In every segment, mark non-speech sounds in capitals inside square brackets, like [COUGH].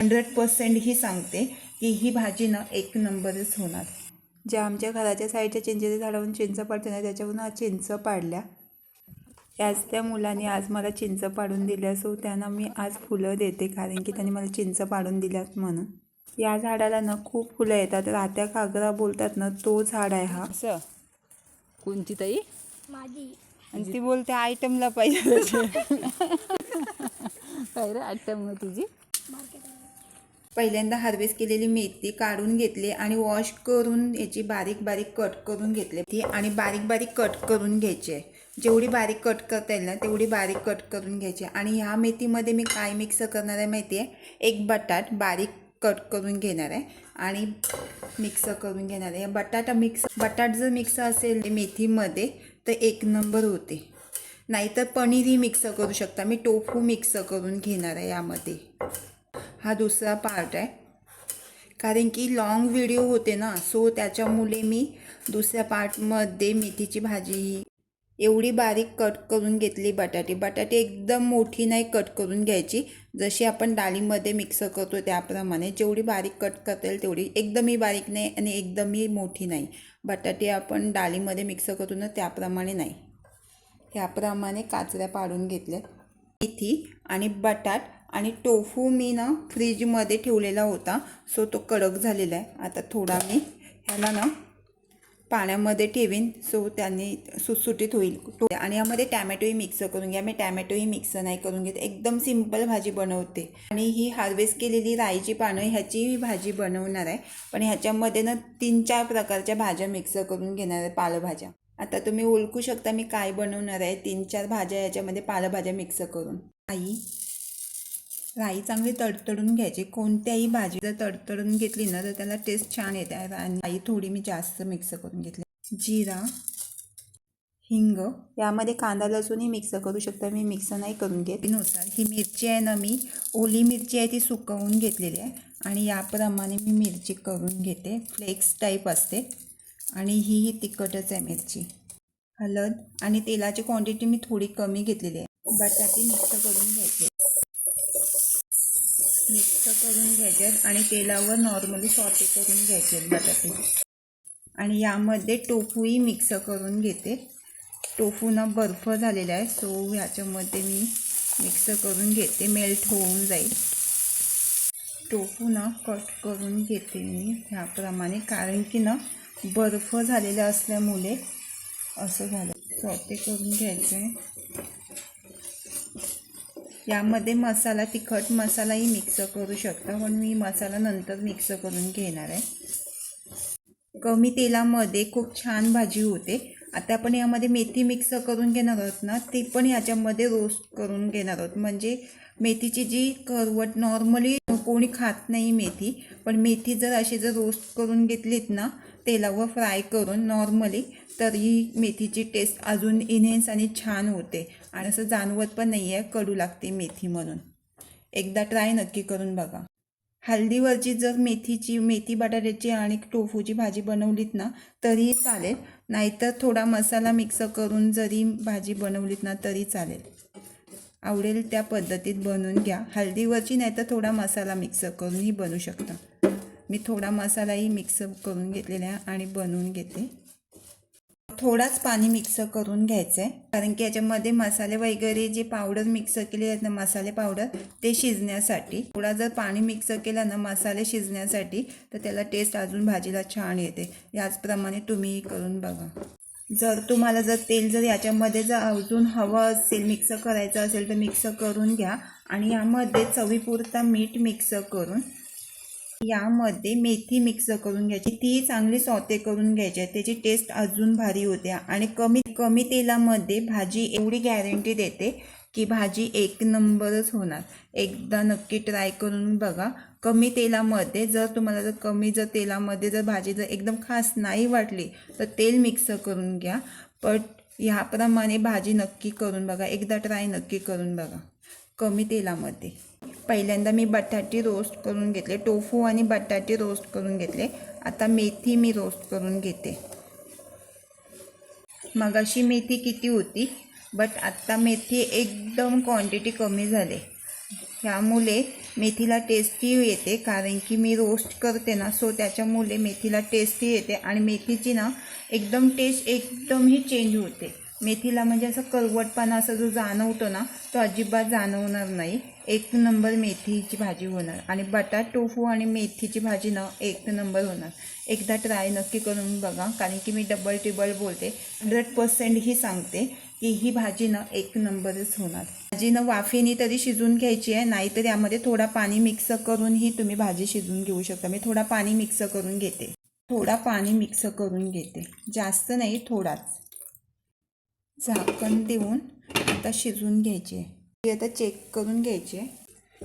Hundred percent ही सांगते की ही भाजी ना एक नंबरच होणार. ज्या आमच्या घराच्या साईडच्या चिंचेच्या झाडावरून चिंच पडते ना त्याच्यावरून आज चिंच पाडल्या. त्याच त्या मुलाने आज मला चिंच पाडून दिल्या सो त्यांना मी आज फुलं देते कारण की त्यांनी मला चिंच पाडून दिल्यात म्हणून. या झाडाला ना खूप फुलं येतात रात्या कागरा बोलतात ना तो झाड आहे हा. असं? कोणती ताई? माझी आणि ती बोलते आयटमला पाहिजे [LAUGHS] काय रे आयटम मग तुझी? पहिल्यांदा हार्वेस्ट केलेली मेथी काढून घेतली आणि वॉश करून याची बारीक बारीक कट करून घेतली. ती आणि बारीक बारीक कट करून घ्यायची. आहे जेवढी बारीक कट करता येईल ना तेवढी बारीक कट करून घ्यायची. आणि ह्या मेथीमध्ये मी काय मिक्स करणार आहे माहिती आहे? एक बटाट बारीक कट करून घेणार आहे आणि मिक्स करून घेणार आहे. बटाटा मिक्स बटाट जर मिक्स असेल मेथीमध्ये तर एक नंबर होते. नाहीतर पनीरही मिक्स करू शकता. मी टोफू मिक्स करून घेणार आहे यामध्ये. हा दुसरा पार्ट आहे. कारण की लॉंग व्हिडिओ होते ना सो त्याच्यामुळे मी दुसऱ्या पार्टमध्ये मेथीची भाजी एवढी बारीक कट करून घेतली बटाटे. बटाटे एकदम मोठी नाही कट करून घ्यायची. जशी आपण डाळीमध्ये मिक्स करतो त्याप्रमाणे जेवढी बारीक कट करता येईल तेवढी. एकदमही बारीक नाही आणि एकदमही मोठी नाही. बटाटे आपण डाळीमध्ये मिक्स करतो ना त्याप्रमाणे नाही. त्याप्रमाणे काचऱ्या पाडून घेतल्यात. मेथी आणि बटाट आणि टोफू मी ना फ्रीजमध्ये ठेवलेला होता. सो तो कडक झालेला आहे. आता थोडा मी ह्याला ना पाण्यामध्ये ठेवीन. सो त्यांनी सुटसुटीत होईल. आणि यामध्ये टॅमॅटोही मिक्स करून घ्या. मी टॅमॅटोही मिक्स नाही करून घेत. एकदम सिंपल भाजी बनवते. आणि ही हार्वेस्ट केलेली राईची पानं ह्याची मी भाजी बनवणार आहे. पण ह्याच्यामध्ये ना तीन चार प्रकारच्या भाज्या मिक्स करून घेणार आहे पालेभाज्या. आता तुम्ही ओळखू शकता मी काय बनवणार आहे. तीन चार भाज्या याच्यामध्ये पालेभाज्या मिक्स करून. आई राई चांगली तडतडून घ्यायची. कोणत्याही भाजी जर तडतडून घेतली ना तर त्याला टेस्ट छान येते. आणि राई थोडी मी जास्त मिक्स करून घेतली. जिरा हिंग यामध्ये कांदा लसूणही मिक्स करू शकता. मी मिक्स नाही करून घेत. नुसार ही मिरची आहे ना मी ओली मिरची आहे ती सुकवून घेतलेली आहे. आणि याप्रमाणे मी मिरची करून घेते. फ्लेक्स टाईप असते. आणि ही ही तिखटच आहे मिरची. हळद आणि तेलाची क्वांटिटी मी थोडी कमी घेतलेली आहे. बटाटे मिक्स करून घ्यायचे. मिक्स करून घ्यायचे आहेत आणि तेलावर नॉर्मली सॉटे करून घ्यायचे आहेत बटाटे. आणि यामध्ये टोफूही मिक्स करून घेते. टोफू ना बर्फ झालेला आहे सो ह्याच्यामध्ये मी मिक्स करून घेते. मेल्ट होऊन जाईल. टोफू ना कट करून घेते मी ह्याप्रमाणे कारण की ना बर्फ झालेला असल्यामुळे असं झालं. सॉटे करून घ्यायचं आहे यामध्ये मसाला तिखट मसालाही मिक्स करू शकता. पण मी मसाला नंतर मिक्स करून घेणार आहे. कमी तेलामध्ये खूप छान भाजी होते. आता आपण यामध्ये मेथी मिक्स करून घेणार आहोत ना ती पण याच्यामध्ये रोस्ट करून घेणार आहोत. म्हणजे मेथीची जी करवट नॉर्मली कोणी खात नाही मेथी पण मेथी जर अशी जर रोस्ट करून घेतलीत ना तेलावर फ्राय करून नॉर्मली तर ही मेथीची टेस्ट अजून इन्हेन्स आणि छान होते. आणि असं जाणवत पण नाही आहे कडू लागते मेथी म्हणून. एकदा ट्राय नक्की करून बघा. हल्दीवरची जर मेथीची मेथी बटाट्याची आणि टोफूची भाजी बनवलीत ना तरीही चालेल. नाहीतर थोडा मसाला मिक्स करून जरी भाजी बनवलीत ना तरी चालेल. आवडेल त्या पद्धतीत बनवून घ्या. हळदीवरची नाही तर थोडा मसाला मिक्स करूनही बनवू शकता. मी थोडा मसालाही मिक्स करून घेतलेला आहे आणि बनवून घेते. थोडाच पाणी मिक्स करून घ्यायचं आहे कारण की याच्यामध्ये मसाले वगैरे जे पावडर मिक्स केले आहेत ना मसाले पावडर ते शिजण्यासाठी. थोडा जर पाणी मिक्स केलं ना मसाले शिजण्यासाठी तर त्याला टेस्ट अजून भाजीला छान येते. याचप्रमाणे तुम्ही करून बघा. जर तुम्हाला जर तेल जर याच्यामध्ये जर अजून हवं असेल मिक्स करायचं असेल तर मिक्स करून घ्या. आणि यामध्ये चवीपुरता मीठ मिक्स करून यामध्ये मेथी मिक्स करून घ्यायची. ती चांगली सौते करून घ्यायची. आहे त्याची टेस्ट अजून भारी होते. आणि कमी कमी तेलामध्ये भाजी एवढी गॅरंटी देते की भाजी एक नंबरच होणार. एकदा नक्की ट्राय करून बघा. कमी तेलामध्ये जर तुम्हाला जर कमी जर तेलामध्ये जर भाजी जर एकदम खास नाही वाटली तर तेल मिक्स करून घ्या. बट ह्याप्रमाणे भाजी नक्की करून बघा. एकदा ट्राय नक्की करून बघा. कमी तेलामध्ये. पहिल्यांदा मी बटाटे रोस्ट करून घेतले. टोफू आणि बटाटे रोस्ट करून घेतले. आता मेथी मी रोस्ट करून घेते. मगाशी मेथी किती होती? बट आत्ता मेथी एकदम क्वांटिटी कमी झाली. त्यामुळे मेथीला टेस्टी येते. कारण की मी रोस्ट करते ना सो त्याच्यामुळे मेथीला टेस्टी येते. आणि मेथीची ना एकदम टेस्ट एकदमही चेंज होते. मेथीला म्हणजे असं करवटपणा असा जो जाणवतो ना तो अजिबात जाणवणार नाही. एक नंबर मेथीची भाजी होणार. आणि बटाट टोफू आणि मेथीची भाजी ना एक नंबर होणार. एकदा ट्राय नक्की करून बघा कारण की मी डबल टिबल बोलते. हंड्रेड पर्सेंट ही सांगते की ही भाजी ना एक नंबरच होणार. भाजी ना तरी शिजून घ्यायची आहे नाहीतर यामध्ये थोडा पाणी मिक्स करूनही तुम्ही भाजी शिजून घेऊ शकता. मी थोडा पाणी मिक्स करून घेते. थोडा पाणी मिक्स करून घेते. जास्त नाही थोडाच. झाकण देऊन आता शिजवून घ्यायची. आहे ती आता चेक करून घ्यायची. आहे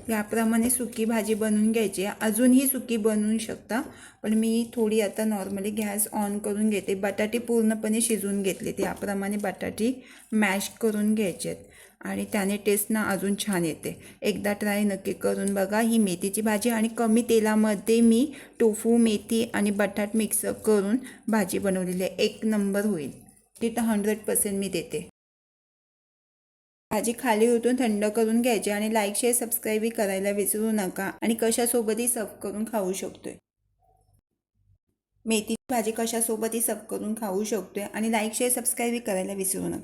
याप्रमाणे सुकी भाजी बनवून घ्यायची. आहे अजूनही सुकी बनवू शकता पण मी थोडी आता नॉर्मली गॅस ऑन करून घेते. बटाटे पूर्णपणे शिजवून घेतले याप्रमाणे बटाटे मॅश करून घ्यायचे आहेत. आणि त्याने टेस्ट ना अजून छान येते. एकदा ट्राय नक्की करून बघा. ही मेथीची भाजी आणि कमी तेलामध्ये मी टोफू मेथी आणि बटाट मिक्स करून भाजी बनवलेली आहे. एक नंबर होईल. तर हंड्रेड पर्सेंट मी देते. भाजी खाली उतरून थंड करून घ्यायची आणि लाईक शेअर सबस्क्राईबही करायला विसरू नका आणि कशासोबतही सर्व करून खाऊ शकतोय. मेथीची भाजी कशासोबतही सर्व करून खाऊ शकतोय आणि लाईक शेअर सबस्क्राईबही करायला विसरू नका.